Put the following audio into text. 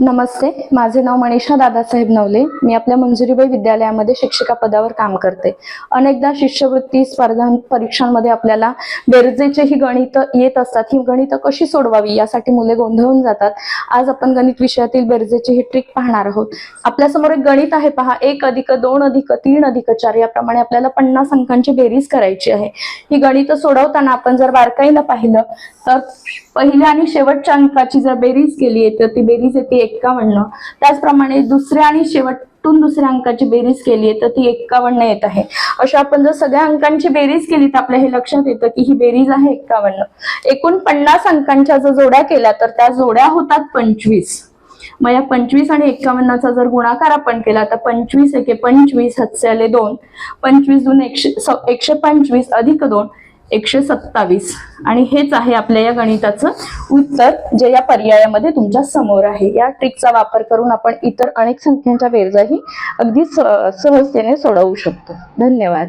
नमस्ते माझे नाव मनीषा दादासाहेब नवले. मी आपल्या मंजुरीबाई विद्यालयामध्ये शिक्षिका पदावर काम करते. अनेकदा शिष्यवृत्ती स्पर्धा परीक्षांमध्ये आपल्याला बेरजेचे ही गणित येत असतात. ही गणितं कशी सोडवावी यासाठी मुले गोंधळून जातात. आज आपण गणित विषयातील बेरजेची ही ट्रिक पाहणार आहोत. आपल्यासमोर एक गणित आहे पहा एक अधिक दोन अधिक तीन अधिक चार याप्रमाणे आपल्याला पन्नास अंकांची बेरीज करायची आहे. ही गणित सोडवताना आपण जर बारकाईनं पाहिलं तर पहिल्या आणि शेवटच्या अंकाची जर बेरीज केली तर ती बेरीज येते एक्कावन्न त्याचप्रमाणे दुसऱ्या आणि शेवट शेवटून दुसऱ्या अंकाची बेरीज केली तर ती एक्कावन्न येत आहे. अशा आपण जर सगळ्या अंकांची बेरीज केली तर आपल्या हे लक्षात येतं की ही बेरीज आहे एक्कावन्न. एकूण पन्नास अंकांच्या जर जोड्या केल्या तर त्या जोड्या होतात पंचवीस. मग या पंचवीस आणि एक्कावन्नाचा जर गुणाकार आपण केला तर पंचवीस एके पंचवीस हातचे आले दोन. पंचवीस दोन एकशे एकशे पंचवीस अधिक दोन एकशे सत्तावीस. आणि हेच आहे आपल्या या गणिताचं उत्तर जे या पर्यायामध्ये तुमच्यासमोर आहे. या ट्रिकचा वापर करून आपण इतर अनेक संख्यांच्या बेरजाही अगदी स- सहजतेने सोडवू शकतो. धन्यवाद.